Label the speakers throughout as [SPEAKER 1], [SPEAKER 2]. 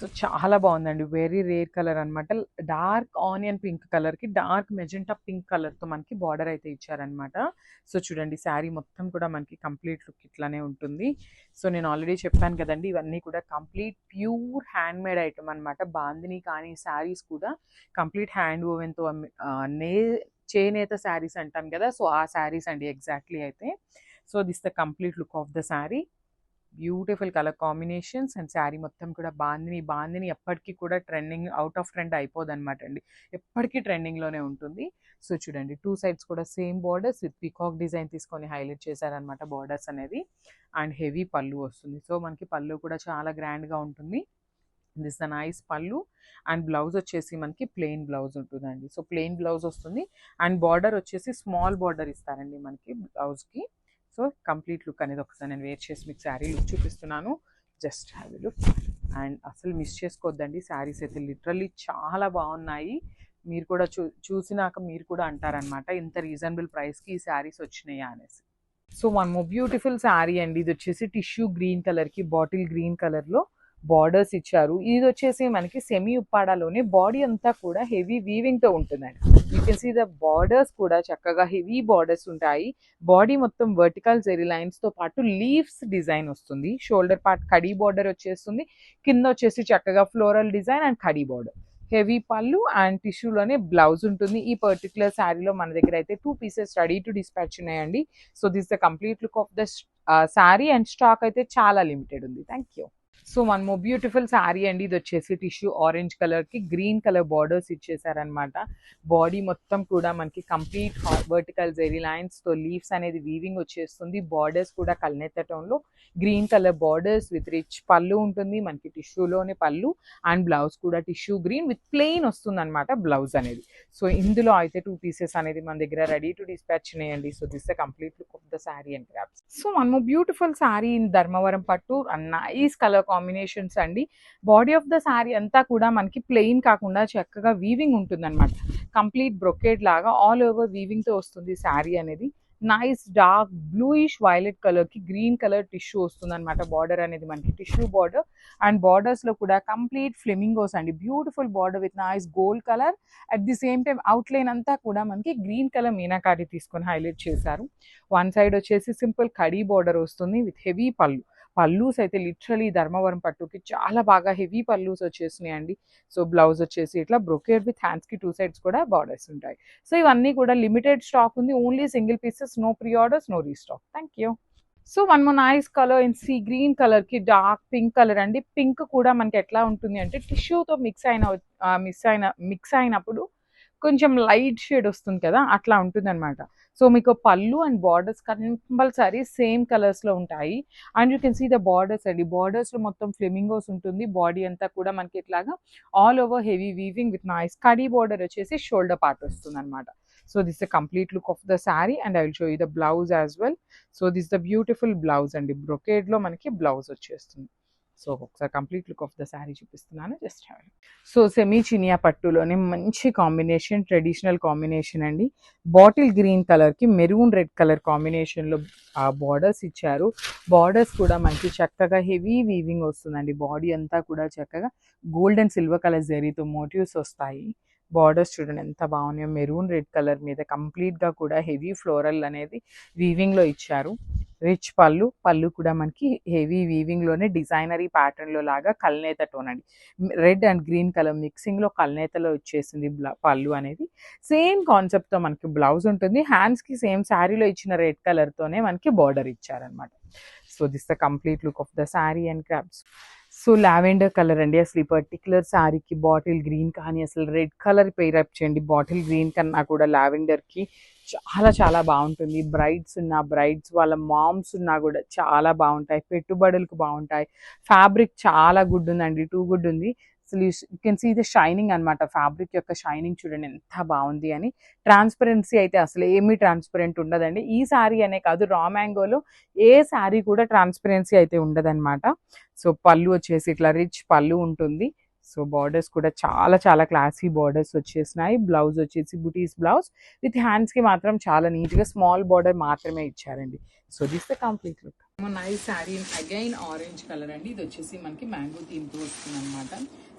[SPEAKER 1] So చాలా బాగుందండి. Very rare colour అన్నమాట. డార్క్ ఆనియన్ పింక్ కలర్కి డార్క్ మెజెంటా పింక్ కలర్తో మనకి బార్డర్ అయితే ఇచ్చారనమాట సో చూడండి శారీ మొత్తం కూడా మనకి కంప్లీట్ లుక్ ఇట్లానే ఉంటుంది. సో నేను ఆల్రెడీ చెప్పాను కదండి ఇవన్నీ కూడా complete pure hand made item అనమాట బాందిని కానీ శారీస్ కూడా కంప్లీట్ హ్యాండ్ ఓవెన్తో నే చేనేత శారీస్ అంటాం కదా సో ఆ శారీస్ అండి ఎగ్జాక్ట్లీ అయితే. So this the complete look of the sari. Beautiful colour combinations and sari మొత్తం కూడా బాందిని బాందిని ఎప్పటికీ కూడా ట్రెండింగ్ అవుట్ ఆఫ్ ట్రెండ్ అయిపోదు అనమాట అండి. ఎప్పటికీ ట్రెండింగ్లోనే ఉంటుంది. సో చూడండి టూ సైడ్స్ కూడా same borders with peacock design తీసుకొని హైలైట్ చేశారనమాట బార్డర్స్ అనేది. అండ్ హెవీ పళ్ళు వస్తుంది. సో మనకి పళ్ళు కూడా చాలా గ్రాండ్గా ఉంటుంది. This the nice pallu. And blouse వచ్చేసి మనకి ప్లెయిన్ బ్లౌజ్ ఉంటుందండి. సో ప్లెయిన్ బ్లౌజ్ వస్తుంది. అండ్ బార్డర్ వచ్చేసి స్మాల్ బార్డర్ ఇస్తారండి మనకి బ్లౌజ్కి. సో కంప్లీట్ లుక్ అనేది ఒకసారి నేను వేర్ చేసి మీకు శారీ లుక్ చూపిస్తున్నాను. Just have look. అండ్ అసలు మిస్ చేసుకోవద్దండి. శారీస్ అయితే లిటరల్లీ చాలా బాగున్నాయి. మీరు కూడా చూ చూసినాక మీరు కూడా అంటారనమాట ఇంత రీజనబుల్ ప్రైస్కి ఈ శారీస్ వచ్చినాయా అనేసి. So one more beautiful sari అండి. ఇది వచ్చేసి టిష్యూ గ్రీన్ కలర్కి బాటిల్ గ్రీన్ కలర్లో బార్డర్స్ ఇచ్చారు. ఇది వచ్చేసి మనకి సెమీ ఉప్పాడాలోనే బాడీ అంతా కూడా హెవీ వీవింగ్తో ఉంటుందండి. You can see the borders కూడా చక్కగా హెవీ బార్డర్స్ ఉంటాయి. బాడీ మొత్తం వర్టికల్ జెరీ లైన్స్తో పాటు లీవ్స్ డిజైన్ వస్తుంది. షోల్డర్ పార్ట్ కడీ బార్డర్ వచ్చేస్తుంది. కింద వచ్చేసి చక్కగా floral design and kadi border heavy pallu and టిష్యూలోనే blouse ఉంటుంది. ఈ పర్టికులర్ శారీలో మన దగ్గర అయితే two pieces ready to dispatch ఉన్నాయండి. So this the complete look of the sari and stock అయితే చాలా లిమిటెడ్ ఉంది. Thank you so one more beautiful sari అండి ఇది వచ్చేసి టిష్యూ ఆరెంజ్ కలర్కి గ్రీన్ కలర్ బార్డర్స్ ఇచ్చేసారనమాట బాడీ మొత్తం కూడా మనకి కంప్లీట్ వర్టికల్ జెరీ లైన్స్తో లీవ్స్ అనేది వీవింగ్ వచ్చేస్తుంది. బార్డర్స్ కూడా కల్నేత లో green colour borders with rich pallu ఉంటుంది మనకి టిష్యూలోనే పళ్ళు అండ్ బ్లౌజ్ కూడా టిష్యూ గ్రీన్ విత్ ప్లెయిన్ వస్తుంది అనమాట బ్లౌజ్ అనేది. సో ఇందులో అయితే టూ పీసెస్ అనేది మన దగ్గర రెడీ టు డిస్పాచ్ చేయండి so this the complete look of the sari and crops. So మనము బ్యూటిఫుల్ శారీ ఇన్ ధర్మవరం పట్టు. నైస్ కలర్ కాంబినేషన్స్ అండి. బాడీ ఆఫ్ ద శారీ అంతా కూడా మనకి ప్లెయిన్ కాకుండా చక్కగా వీవింగ్ ఉంటుంది అనమాట కంప్లీట్ బ్రొకేడ్ లాగా ఆల్ ఓవర్ వీవింగ్తో వస్తుంది శారీ అనేది. నైస్ డార్క్ బ్లూయిష్ వైలెట్ కలర్కి గ్రీన్ కలర్ టిష్యూ వస్తుంది అనమాట బార్డర్ అనేది మనకి. టిష్యూ బార్డర్ అండ్ బార్డర్స్లో కూడా కంప్లీట్ ఫ్లెమింగోస్ అండి. Beautiful border with nice gold colour. At the same time outline అంతా కూడా మనకి గ్రీన్ కలర్ మీనాకారి తీసుకొని హైలైట్ చేశారు. వన్ సైడ్ వచ్చేసి సింపుల్ కడీ బార్డర్ వస్తుంది విత్ హెవీ పళ్ళు. పల్లూస్ అయితే లిటరలీ ధర్మవరం పట్టుకి చాలా బాగా హెవీ పల్లూస్ వచ్చేసినాయి అండి సో బ్లౌజ్ వచ్చేసి ఇట్లా బ్రొకేడ్ విత్ హ్యాండ్స్కి టూ సైడ్స్ కూడా బార్డర్స్ ఉంటాయి. సో ఇవన్నీ కూడా లిమిటెడ్ స్టాక్ ఉంది. Only single pieces no pre orders no restock. Thank you. So one more nice colour in sea green కలర్కి డార్క్ పింక్ కలర్ అండి. పింక్ కూడా మనకి ఎట్లా ఉంటుంది అంటే టిష్యూతో మిక్స్ అయిన మిక్స్ అయిన మిక్స్ అయినప్పుడు కొంచెం లైట్ షేడ్ వస్తుంది కదా అట్లా ఉంటుందన్నమాట. సో మీకు పళ్ళు అండ్ బార్డర్స్ కంపల్సరీ సేమ్ కలర్స్లో ఉంటాయి. And you can see the borders అండి బార్డర్స్లో మొత్తం ఫ్లెమింగోస్ ఉంటుంది. బాడీ అంతా కూడా మనకి ఇట్లాగా all over heavy weaving with nice khadi border వచ్చేసి షోల్డర్ పార్ట్ వస్తుంది అనమాట so this the complete look of the sari and I will show you the blouse as well so this the beautiful blouse అండి. బ్రొకేడ్లో మనకి blouse వచ్చేస్తుంది. So ఒకసారి complete look of the sari చూపిస్తున్నాను. Just so semi Chiniya పట్టులోనే మంచి combination traditional combination అండి. Bottle green కలర్కి మెరూన్ రెడ్ కలర్ కాంబినేషన్లో ఆ బార్డర్స్ ఇచ్చారు. బార్డర్స్ కూడా మనకి చక్కగా హెవీ వీవింగ్ వస్తుందండి. బాడీ అంతా కూడా చక్కగా గోల్డ్ అండ్ సిల్వర్ కలర్ జరీతో మోటివ్స్ వస్తాయి. బార్డర్స్ చూడండి ఎంత బాగున్నాయో. మెరూన్ రెడ్ కలర్ మీద కంప్లీట్గా కూడా హెవీ ఫ్లోరల్ అనేది వీవింగ్లో ఇచ్చారు. రిచ్ పళ్ళు పళ్ళు కూడా మనకి హెవీ వీవింగ్లోనే డిజైనరీ ప్యాటర్న్లో లాగా కల్నేత టోన్ అండి. రెడ్ అండ్ గ్రీన్ కలర్ మిక్సింగ్లో కల్నేతలో వచ్చేసింది బ్ల- పళ్ళు అనేది. సేమ్ కాన్సెప్ట్తో మనకి బ్లౌజ్ ఉంటుంది. హ్యాండ్స్కి సేమ్ శారీలో ఇచ్చిన రెడ్ కలర్ తోనే మనకి బార్డర్ ఇచ్చారనమాట so this the complete look of the sari and grabs. So lavender colour అండి అసలు ఈ పర్టికులర్ శారీకి బాటిల్ గ్రీన్ కానీ అసలు రెడ్ కలర్ పేరప్ చేయండి. బాటిల్ గ్రీన్ కన్నా కూడా లావెండర్కి చాలా చాలా బాగుంటుంది. బ్రైడ్స్ ఉన్న బ్రైడ్స్ వాళ్ళ మామ్స్ ఉన్నా కూడా చాలా బాగుంటాయి. పెట్టుబడులకు బాగుంటాయి. ఫ్యాబ్రిక్ చాలా గుడ్ ఉందండి. టూ గుడ్ ఉంది. అసలు you can see the shining అన్నమాట ఫ్యాబ్రిక్ యొక్క షైనింగ్ చూడండి ఎంత బాగుంది అని. ట్రాన్స్పరెన్సీ అయితే అసలు ఏమీ ట్రాన్స్పరెంట్ ఉండదండి. ఈ శారీ అనే కాదు రా మ్యాంగోలో ఏ శారీ కూడా ట్రాన్స్పరెన్సీ అయితే ఉండదన్నమాట. సో పళ్ళు వచ్చేసి ఇట్లా రిచ్ పళ్ళు ఉంటుంది. సో బార్డర్స్ కూడా చాలా చాలా క్లాసీ బార్డర్స్ వచ్చేసినాయి. బ్లౌజ్ వచ్చేసి బుటీస్ బ్లౌజ్ విత్ హ్యాండ్స్కి మాత్రం చాలా నీట్గా స్మాల్ బార్డర్ మాత్రమే ఇచ్చారండి. So this the complete look nice sari again orange colour అండి. ఇది వచ్చేసి మనకి మ్యాంగో థీమ్తో వస్తుంది అనమాట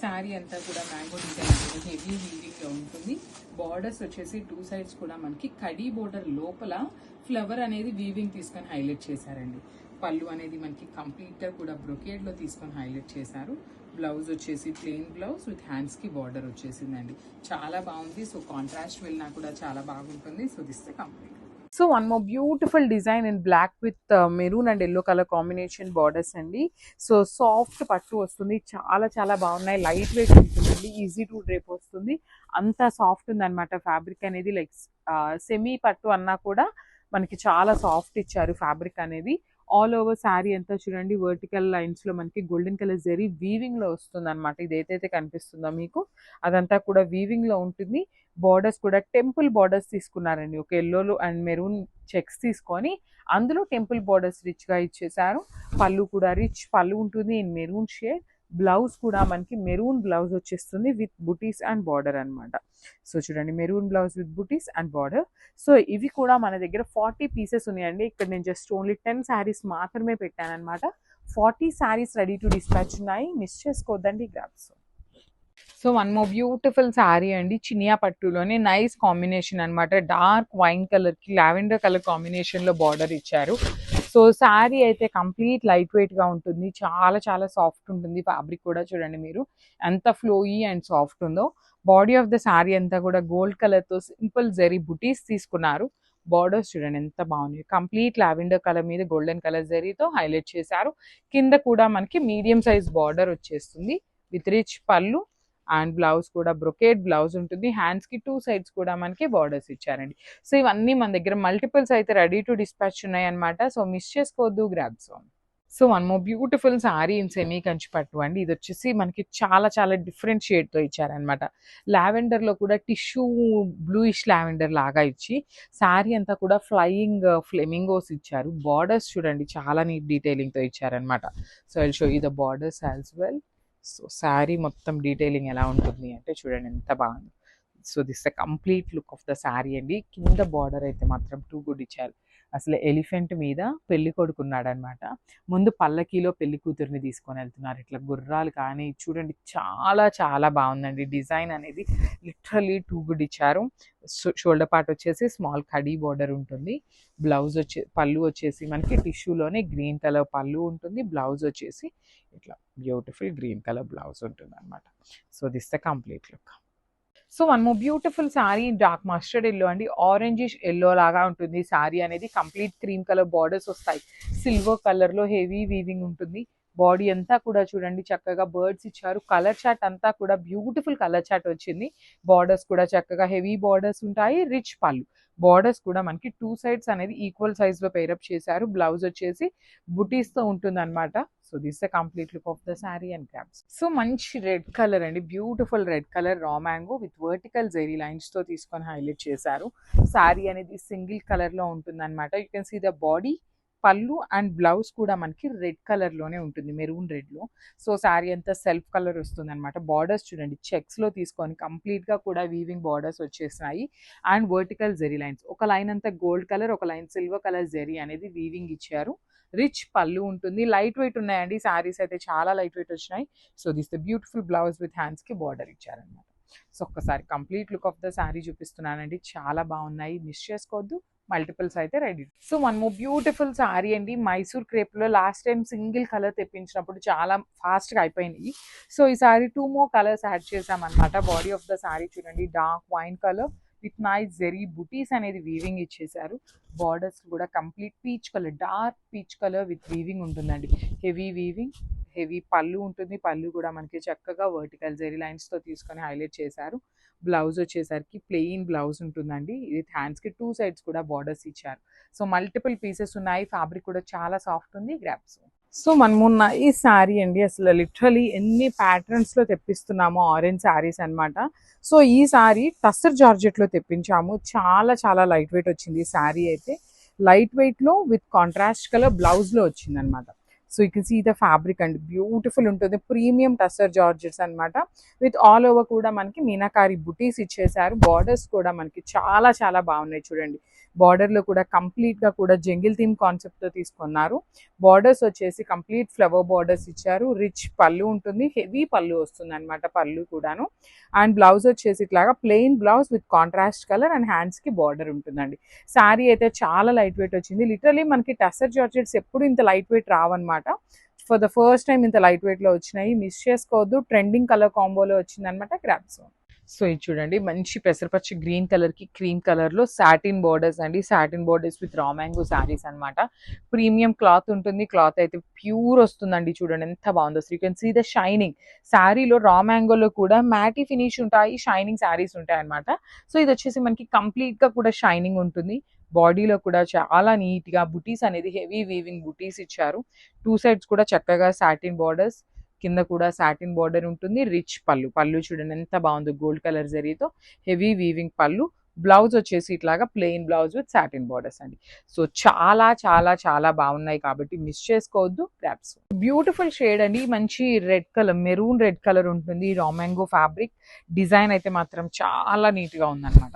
[SPEAKER 1] శారీ అంతా కూడా మ్యాంగో డిజైన్ హెవీ వీవింగ్లో ఉంటుంది. బార్డర్స్ వచ్చేసి టూ సైడ్స్ కూడా మనకి కడీ బోర్డర్ లోపల ఫ్లవర్ అనేది వీవింగ్ తీసుకొని హైలైట్ చేశారండి. పళ్ళు అనేది మనకి కంప్లీట్గా కూడా బ్రొకేడ్లో తీసుకొని హైలైట్ చేశారు. బ్లౌజ్ వచ్చేసి ప్లెయిన్ బ్లౌజ్ విత్ హ్యాండ్స్కి బార్డర్ వచ్చేసిందండి. చాలా బాగుంది. సో కాంట్రాస్ట్ వెళ్ళినా కూడా చాలా బాగుంటుంది. So this complete so one more beautiful design in black with maroon and yellow colour combination borders అండి. సో సాఫ్ట్ పట్టు వస్తుంది. చాలా చాలా బాగున్నాయి. లైట్ వెయిట్ ఉంటుందండి. ఈజీ టు డ్రేప్ వస్తుంది. అంత సాఫ్ట్ ఉందన్నమాట ఫ్యాబ్రిక్ అనేది. లైక్ సెమీ uh, పట్టు అన్నా కూడా మనకి చాలా సాఫ్ట్ ఇచ్చారు ఫ్యాబ్రిక్ అనేది. ఆల్ ఓవర్ శారీ అంతా చూడండి వర్టికల్ లైన్స్లో మనకి గోల్డెన్ కలర్ జరీ వీవింగ్లో వస్తుంది అనమాట ఇది ఏదైతే కనిపిస్తుందో మీకు అదంతా కూడా వీవింగ్లో ఉంటుంది. బార్డర్స్ కూడా టెంపుల్ బార్డర్స్ తీసుకున్నారండి. ఒక ఎల్లోలు అండ్ మెరూన్ చెక్స్ తీసుకొని అందులో టెంపుల్ బార్డర్స్ రిచ్గా ఇచ్చేసారు పళ్ళు కూడా రిచ్ పళ్ళు ఉంటుంది. ఇన్ మెరూన్ షేడ్ బ్లౌజ్ కూడా మనకి మెరూన్ బ్లౌజ్ వచ్చేస్తుంది విత్ బుటీస్ అండ్ బార్డర్ అన్నమాట. సో చూడండి maroon blouse with butis and border. So ఇవి కూడా మన దగ్గర ఫార్టీ పీసెస్ ఉన్నాయండి. ఇక్కడ నేను జస్ట్ ఓన్లీ టెన్ శారీస్ మాత్రమే పెట్టాను అనమాట forty saris ready to dispatch ఉన్నాయి. మిస్ చేసుకోవద్దండి grabs. So one more beautiful sari అండి. చినియా పట్టులోనే నైస్ కాంబినేషన్ అన్నమాట. డార్క్ వైన్ కలర్కి లావెండర్ కలర్ కాంబినేషన్లో బార్డర్ ఇచ్చారు. సో శారీ అయితే కంప్లీట్ లైట్ వెయిట్గా ఉంటుంది. చాలా చాలా సాఫ్ట్ ఉంటుంది. ఫ్యాబ్రిక్ కూడా చూడండి మీరు. ఎంత ఫ్లోయీ అండ్ సాఫ్ట్ ఉందో. బాడీ ఆఫ్ ద శారీ అంతా కూడా గోల్డ్ కలర్తో సింపుల్ జరీ బుటీస్ తీసుకున్నారు. బార్డర్స్ చూడండి ఎంత బాగున్నాయి. కంప్లీట్ లావెండర్ కలర్ మీద గోల్డెన్ కలర్ జరీతో హైలైట్ చేశారు. కింద కూడా మనకి మీడియం సైజ్ బార్డర్ వచ్చేస్తుంది. With rich pallu. And blouse కూడా బ్రొకేట్ బ్లౌజ్ ఉంటుంది. హ్యాండ్స్కి టూ సైడ్స్ కూడా మనకి బార్డర్స్ ఇచ్చారండి. సో ఇవన్నీ మన దగ్గర మల్టిపుల్స్ అయితే రెడీ టు డిస్పాచ్ ఉన్నాయి అనమాట సో మిస్ చేసుకోవద్దు grabs so one more beautiful sari in semi Kanchi pattu అండి. ఇది వచ్చేసి మనకి చాలా చాలా డిఫరెంట్ షేడ్తో ఇచ్చారనమాట లావెండర్లో కూడా టిష్యూ బ్లూయిష్ లావెండర్ లాగా ఇచ్చి శారీ అంతా కూడా ఫ్లయింగ్ ఫ్లెమింగోస్ uh, ఇచ్చారు. బార్డర్స్ చూడండి చాలా నీట్ డీటెయిలింగ్తో ఇచ్చారనమాట సో ఐ షో ఈ the borders as well so sari మొత్తం డీటెయిలింగ్ ఎలా ఉంటుంది అంటే చూడండి ఎంత బాగుంది. So this the complete look of the sari అండి. కింద బార్డర్ అయితే మాత్రం టూ గుడ్ ఇచ్చారు. అసలు ఎలిఫెంట్ మీద పెళ్ళి కొడుకున్నాడనమాట. ముందు పల్లకీలో పెళ్ళి కూతురిని తీసుకొని వెళ్తున్నారు. ఇట్లా గుర్రాలు కానీ చూడండి చాలా చాలా బాగుందండి. డిజైన్ అనేది లిటరలీ టూ గుడ్ ఇచ్చారు. షోల్డర్ పార్ట్ వచ్చేసి స్మాల్ కడీ బార్డర్ ఉంటుంది. బ్లౌజ్ వచ్చే పళ్ళు వచ్చేసి మనకి టిష్యూలోనే గ్రీన్ కలర్ పళ్ళు ఉంటుంది. బ్లౌజ్ వచ్చేసి ఇట్లా బ్యూటిఫుల్ గ్రీన్ కలర్ బ్లౌజ్ ఉంటుంది అనమాట so this the complete look. So one beautiful sari dark mustard yellow అండి. ఆరెంజిష్ ఎల్లో లాగా ఉంటుంది శారీ అనేది. కంప్లీట్ క్రీమ్ కలర్ బార్డర్స్ వస్తాయి. సిల్వర్ కలర్లో హెవీ వీవింగ్ ఉంటుంది. బాడీ అంతా కూడా చూడండి చక్కగా బర్డ్స్ ఇచ్చారు. కలర్ చాట్ అంతా కూడా బ్యూటిఫుల్ కలర్ చాట్ వచ్చింది. బార్డర్స్ కూడా చక్కగా హెవీ బార్డర్స్ ఉంటాయి. రిచ్ పళ్ళు. బార్డర్స్ కూడా మనకి టూ సైడ్స్ అనేది ఈక్వల్ సైజ్లో పేరప్ చేశారు. బ్లౌజ్ వచ్చేసి బుటీస్తో ఉంటుంది అనమాట so this the complete look of the sari and caps so మంచి రెడ్ కలర్ అండి. Beautiful red colour raw mango with vertical zari లైన్స్తో తీసుకొని హైలైట్ చేశారు. శారీ అనేది సింగిల్ కలర్లో ఉంటుంది అనమాట you can see the body pallu and blouse కూడా మనకి రెడ్ కలర్లోనే ఉంటుంది మెరూన్ రెడ్లో సో శారీ అంతా సెల్ఫ్ కలర్ వస్తుంది అనమాట బార్డర్స్ చూడండి చెక్స్లో తీసుకొని కంప్లీట్గా కూడా వీవింగ్ బార్డర్స్ వచ్చేసినాయి. And vertical zari lines. ఒక లైన్ అంతా గోల్డ్ కలర్ ఒక లైన్ సిల్వర్ కలర్ జెరీ అనేది వీవింగ్ ఇచ్చారు. రిచ్ పళ్ళు ఉంటుంది. లైట్ వెయిట్ ఉన్నాయండి. శారీస్ అయితే చాలా లైట్ వెయిట్ వచ్చినాయి. So this the beautiful blouse with హ్యాండ్స్కి బార్డర్ ఇచ్చారనమాట సో ఒక్కసారి complete look of the sari చూపిస్తున్నానండి. చాలా బాగున్నాయి. మిస్ చేసుకోవద్దు. మల్టిపుల్స్ అయితే రెడీ సో మనము బ్యూటిఫుల్ శారీ అండి. మైసూర్ క్రేప్లో లాస్ట్ టైం సింగిల్ కలర్ తెప్పించినప్పుడు చాలా ఫాస్ట్గా అయిపోయినాయి సో ఈ sari two more colours add చేసామన్నమాట బాడీ ఆఫ్ ద శారీ చూడండి. Dark wine colour with nice zari butis అనేది వీవింగ్ ఇచ్చేసారు బార్డర్స్ కూడా complete peach colour dark peach colour with weaving ఉంటుందండి. హెవీ వీవింగ్ హెవీ పళ్ళు ఉంటుంది. పళ్ళు కూడా మనకి చక్కగా వర్టికల్ జెరీ లైన్స్తో తీసుకొని హైలైట్ చేశారు. బ్లౌజ్ వచ్చేసరికి ప్లెయిన్ బ్లౌజ్ ఉంటుందండి. ఇది హ్యాండ్స్కి టూ సైడ్స్ కూడా బార్డర్స్ ఇచ్చారు. సో మల్టిపుల్ పీసెస్ ఉన్నాయి. ఫ్యాబ్రిక్ కూడా చాలా సాఫ్ట్ ఉంది. గ్రాప్స్. సో మనమున్న ఈ శారీ అండి. అసలు లిటరలీ ఎన్ని ప్యాటర్న్స్లో తెప్పిస్తున్నాము తెప్పిస్తున్నామో ఆరెంజ్ శారీస్ అన్నమాట. సో ఈ శారీ టస్సర్ జార్జెట్లో తెప్పించాము. చాలా చాలా లైట్ వెయిట్ వచ్చింది ఈ శారీ అయితే. లైట్ వెయిట్లో విత్ కాంట్రాస్ట్ కలర్ బ్లౌజ్లో వచ్చిందనమాట so you can see the fabric and beautiful ఉంటుంది. ప్రీమియం టస్సర్ జార్జెట్స్ అన్నమాట. విత్ ఆల్ ఓవర్ కూడా మనకి మీనాకారి బుటీస్ ఇచ్చేసారు బార్డర్స్ కూడా మనకి చాలా చాలా బాగున్నాయి చూడండి. బార్డర్లో కూడా కంప్లీట్గా కూడా జంగిల్ థీమ్ కాన్సెప్ట్తో తీసుకున్నారు. బార్డర్స్ వచ్చేసి కంప్లీట్ ఫ్లవర్ బార్డర్స్ ఇచ్చారు. రిచ్ పళ్ళు ఉంటుంది. హెవీ పళ్ళు వస్తుంది అనమాట పళ్ళు కూడాను. అండ్ బ్లౌజ్ వచ్చేసి ఇట్లాగా plain blouse with contrast colour and హ్యాండ్స్కి బార్డర్ ఉంటుందండి. శారీ అయితే చాలా లైట్ వెయిట్ వచ్చింది. లిటరలీ మనకి టసర్ జార్జెట్స్ ఎప్పుడు ఇంత లైట్ వెయిట్ రావన్నమాట. ఫర్ ద ఫస్ట్ టైం ఇంత లైట్ వెయిట్లో వచ్చినాయి. మిస్ చేసుకోవద్దు. ట్రెండింగ్ కలర్ కాంబోలో వచ్చిందనమాట క్రాప్స్ సో ఇది చూడండి మంచి పెసరపచ్చి గ్రీన్ కలర్కి క్రీమ్ కలర్లో సాటిన్ బోర్డర్స్ అండి. Satin borders with raw mango saris అనమాట ప్రీమియం క్లాత్ ఉంటుంది. క్లాత్ అయితే ప్యూర్ వస్తుందండి చూడండి ఎంత బాగుందో. So you can see the shining శారీలో రా మ్యాంగోలో కూడా మ్యాటీ ఫినిష్ ఉంటాయి షైనింగ్ శారీస్ ఉంటాయి అనమాట సో ఇది వచ్చేసి మనకి కంప్లీట్గా కూడా షైనింగ్ ఉంటుంది. బాడీలో కూడా చాలా నీట్గా బుటీస్ అనేది హెవీ వీవింగ్ బుటీస్ ఇచ్చారు. టూ సైడ్స్ కూడా చక్కగా సాటిన్ బార్డర్స్. కింద కూడా సాటిన్ బార్డర్ ఉంటుంది. రిచ్ పళ్ళు. పళ్ళు చూడండి ఎంత బాగుందో. గోల్డ్ కలర్ జరీతో హెవీ వీవింగ్ పళ్ళు. బ్లౌజ్ వచ్చేసి ఇట్లాగా plain blouse with satin borders అండి. సో చాలా చాలా చాలా బాగున్నాయి కాబట్టి మిస్ చేసుకోవద్దు. క్రాప్స్ బ్యూటిఫుల్ షేడ్ అండి. మంచి red colour maroon red colour ఉంటుంది. రామాంగో ఫ్యాబ్రిక్ డిజైన్ అయితే మాత్రం చాలా నీట్గా ఉందన్నమాట.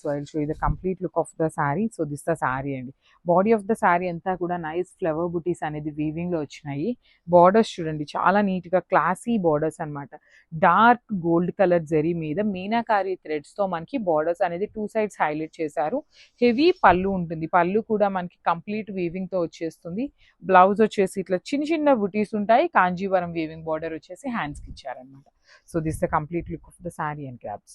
[SPEAKER 1] So I show the complete look of the sari. So this the sari అండి. బాడీ ఆఫ్ ద శారీ అంతా కూడా నైస్ ఫ్లవర్ బుటీస్ అనేది వీవింగ్లో వచ్చినాయి. బార్డర్స్ చూడండి చాలా నీట్గా క్లాసీ బార్డర్స్ అన్నమాట. డార్క్ గోల్డ్ కలర్ జరీ మీద మీనాకారి థ్రెడ్స్తో మనకి బార్డర్స్ అనేది టూ సైడ్స్ హైలైట్ చేశారు. హెవీ పళ్ళు ఉంటుంది. పళ్ళు కూడా మనకి కంప్లీట్ వీవింగ్తో వచ్చేస్తుంది. బ్లౌజ్ వచ్చేసి ఇట్లా చిన్న చిన్న బుటీస్ ఉంటాయి. కాంజీవరం వీవింగ్ బార్డర్ వచ్చేసి హ్యాండ్స్కి ఇచ్చారనమాట so this the complete look of the sari and crop